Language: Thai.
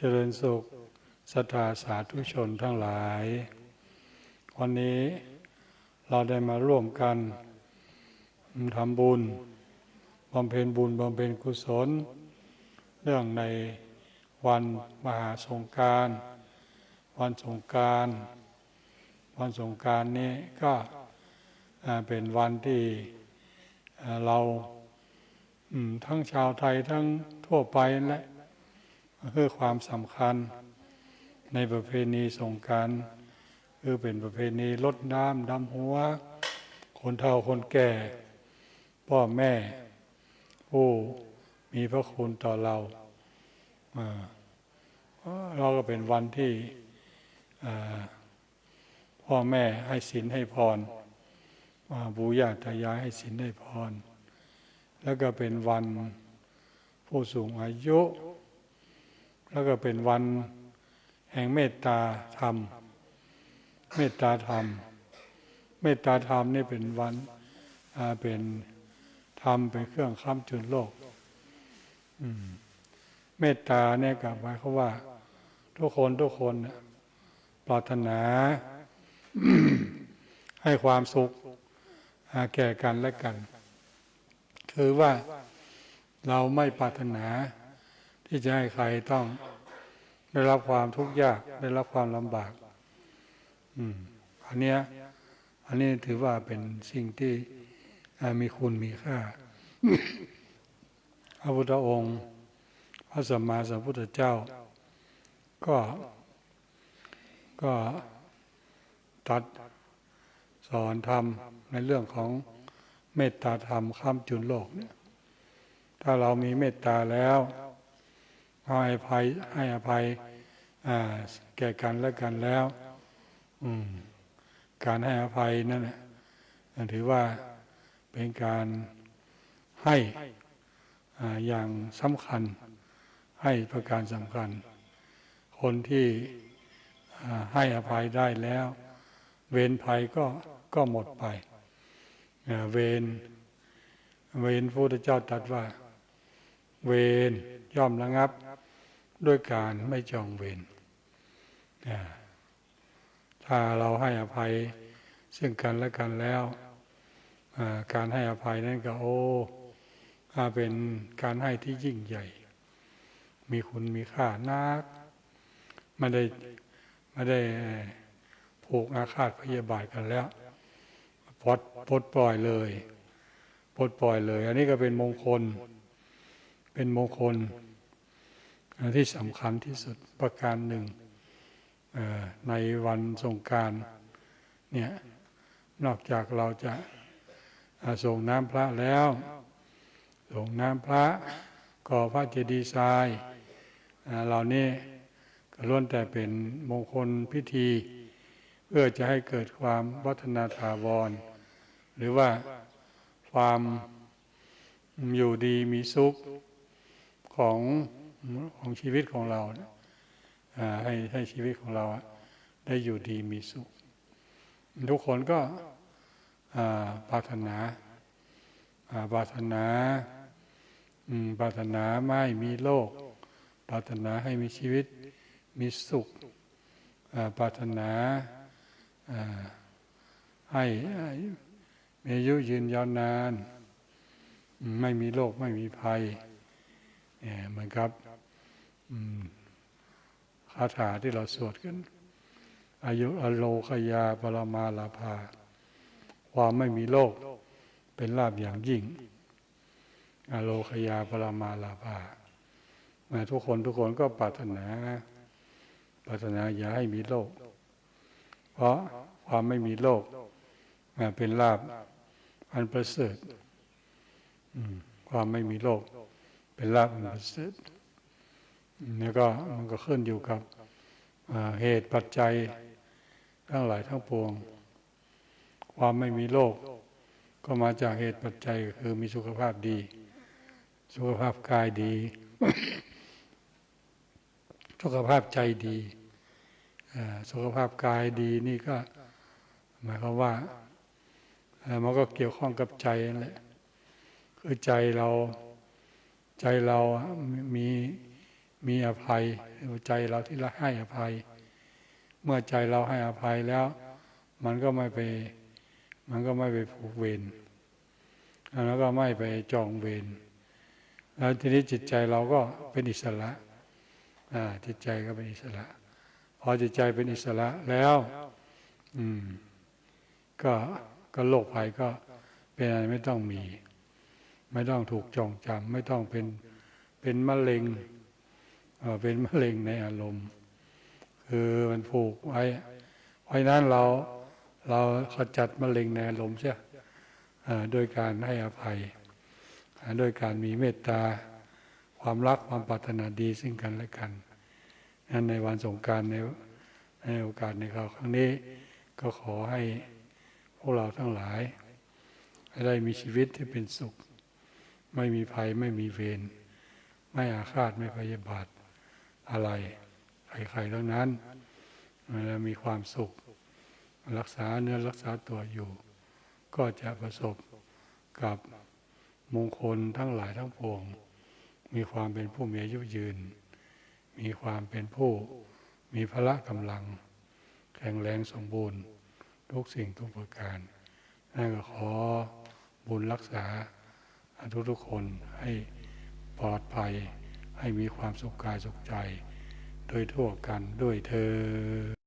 เจริญสุขศรัทธาสาธุชนทั้งหลาย วันนี้เราได้มาร่วมกันทำบุญบำเพ็ญบุญบำเพ็ญกุศล เรื่องในวันมหาสงการ วันสงการ วันสงการนี้ก็เป็นวันที่เราทั้งชาวไทยทั้งทั่วไปและ คือความสำคัญในประเพณีสงการคือเป็นประเพณีลดน้ำดำหัว คนเฒ่าคนแก่ พ่อแม่ ผู้มีพระคุณต่อเราเราก็เป็นวันที่พ่อแม่ให้ศีลให้พรบูญาตายายให้ศีลให้พร แล้วก็เป็นวันผู้สูงอายุ แล้วก็เป็นวันแห่งเมตตาธรรม เมตตาธรรม เมตตาธรรมนี่เป็นวันเป็นธรรมเป็นเครื่องค้ำจุนโลกมเมตตาเนี่ยกับหมายความว่า ทุกคนทุกคนปรารถนา ให้ความสุขแก่กันและกัน คือว่าเราไม่ปรารถนา ที่จะให้ใครต้องได้รับความทุกข์ยาก ได้รับความลำบาก อืม อันเนี้ย อันนี้ถือว่าเป็นสิ่งที่มีคุณมีค่า พระพุทธองค์ พระสัมมาสัมพุทธเจ้า ก็ ก็ตัดสอนธรรมในเรื่องของเมตตาธรรมข้ามจุนโลกเนี่ย ถ้าเรามีเมตตาแล้ว ให้อภัยให้อภัยแก่กันและกันแล้วการให้อภัยนั่นถือว่าเป็นการให้อย่างสำคัญให้ประการสำคัญ คนที่ให้อภัยได้แล้ว เวรภัยก็ก็หมดไปเวรเวรพระพุทธเจ้าตรัสว่า เวรย่อมระงับ ด้วยการไม่จองเวรถ้าเราให้อภัยซึ่งกันและกันแล้วการให้อภัยนั่นก็โอ้เป็นการให้ที่ยิ่งใหญ่ มีคุณมีค่านักไม่ได้ไม่ได้ผูกอาฆาตพยาบาทกันแล้วปลดปลดปล่อยเลยปลดปล่อยเลย อันนี้ก็เป็นมงคล เป็นมงคล ที่สำคัญที่สุดประการหนึ่งในวันสงการเนี่ยนอกจากเราจะส่งน้ำพระแล้วส่งน้ำพระก่อพระเจดีย์ทรายเหล่านี้ก็ล้วนแต่เป็นมงคลพิธี เพื่อจะให้เกิดความวัฒนาถาวร หรือว่าความอยู่ดีมีสุขของ ของชีวิตของเราให้ให้ชีวิตของเราได้อยู่ดีมีสุข ทุกคนก็ปรารถนาปรารถนาปรารถนาไม่มีโลกปรารถนาให้มีชีวิตมีสุขปรารถนาให้มีอายุยืนยาวนาน ไม่มีโรคไม่มีภัย เนี่ยเหมือนกับคาถาที่เราสวดกัน อายุอโลคยาปรมาลาภา ความไม่มีโรคเป็นลาบอย่างยิ่ง อโลคยาปรมาลาภาแม้ทุกคนทุกคนก็ปรารถนา ปรารถนาอย่าให้มีโรค เพราะความไม่มีโรคเป็นลาบอันประเสริฐความไม่มีโรค เป็นลาบอันประเสริฐแล้วก็มันก็ขึ้นอยู่กับเหตุปัจจัยทั้งหลายทั้งปวง ความไม่มีโรคก็มาจากเหตุปัจจัยคือมีสุขภาพดี สุขภาพกายดี สุขภาพใจดีสุขภาพกายดีนี่ก็หมายความว่ามันก็เกี่ยวข้องกับใจนั่นแหละคือใจเรา ใจเรามีมีอภัยใจเราที่ละให้อภัย เมื่อใจเราให้อภัยแล้ว มันก็ไม่ไป มันก็ไม่ไปผูกเวรแล้วก็ไม่ไปจองเวรแล้วทีนี้จิตใจเราก็เป็นอิสระอ่าจิตใจก็เป็นอิสระ พอจิตใจเป็นอิสระแล้ว อืม ก็ก็โรคภัยก็เป็นอะไรไม่ต้องมี ไม่ต้องถูกจองจำไม่ต้องเป็นเป็นมะเร็งเป็นมะเร็งในอารมณ์ คือมันผูกไว้เพราะนั้นเราเราขจัดมะเร็งในอารมณ์ใช่อ่าโดยการให้อภัยโดยการมีเมตตาความรักความปรารถนาดีซึ่งกันและกันนั้นในวันสงการในในโอกาสในคราวครั้งนี้ก็ขอให้พวกเราทั้งหลาย ได้มีชีวิตที่เป็นสุข ไม่มีภัยไม่มีเวรไม่อาฆาตไม่พยาบาทอะไรใครๆทั้งนั้นแล้วมีความสุข รักษาเนื้อรักษาตัวอยู่ ก็จะประสบกับมงคลทั้งหลายทั้งปวง มีความเป็นผู้มีอายุยืน มีความเป็นผู้มีพละกำลัง แข็งแรงสมบูรณ์ ทุกสิ่งทุกประการนั่นก็ขอบุญรักษา ทุกทุกๆคนให้ปลอดภัย ให้มีความสุขกายสุขใจ โดยทั่วกันด้วยเธอ